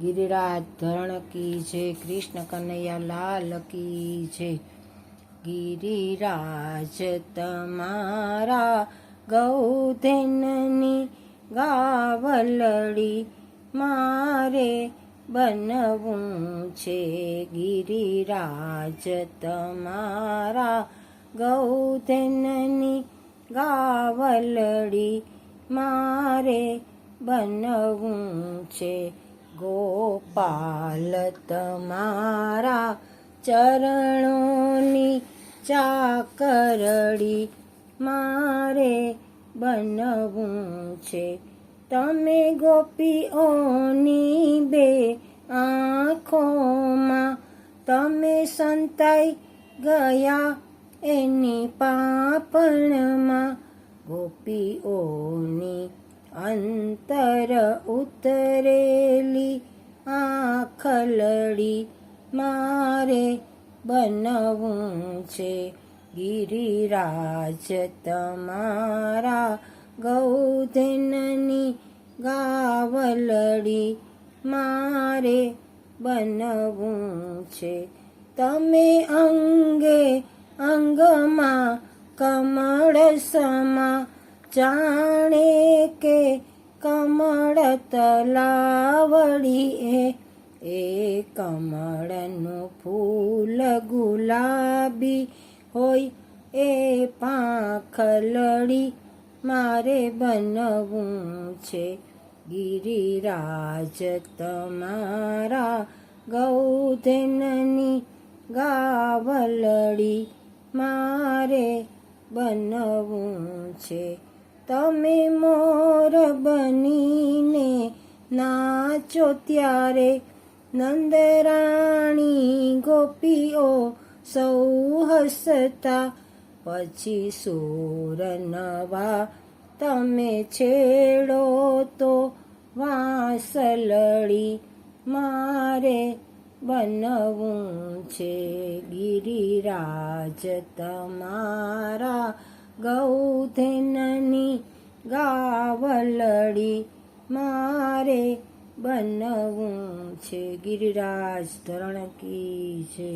ગિરિરાજ ધરણ કી છે, કૃષ્ણ કનૈયા લાલ કી છે. ગિરિરાજ તમારા ગૌધનની ગાવલડી મારે બનવું છે. ગિરિરાજ તમારા ગૌધનની ગાવલડી મારે બનવું છે. ગોપાલ તમારા ચરણોની ચાકરડી મારે બનવું છે. તમે ગોપીઓની બે આંખોમાં તમે સંતાઈ ગયા એની પાપણમાં ગોપીઓની અંતર ઉતરેલી આખલડી મારે બનવું છે. ગિરિરાજ તમારા ગૌધનની ગાવલડી મારે બનવું છે. તમે અંગે અંગમાં કમળ સમા જાણે કે કમળ તલાવડી એ એ કમળનું ફૂલ ગુલાબી હોય, એ પાંખલડી મારે બનવું છે. ગિરિરાજ તમારા ગૌધનની ગાવલડી મારે બનવું છે. તમે મોર બનીને નાચો ત્યારે નંદરાણી ગોપીઓ સૌ હસતા. પછી સૂર નવા તમે છેડો તો વાસલડી મારે બનવું છે ગિરિરાજ તમારા ગૌધનની ગાવલડી મારે બનવું છે ગિરિરાજ ધરણ કી છે.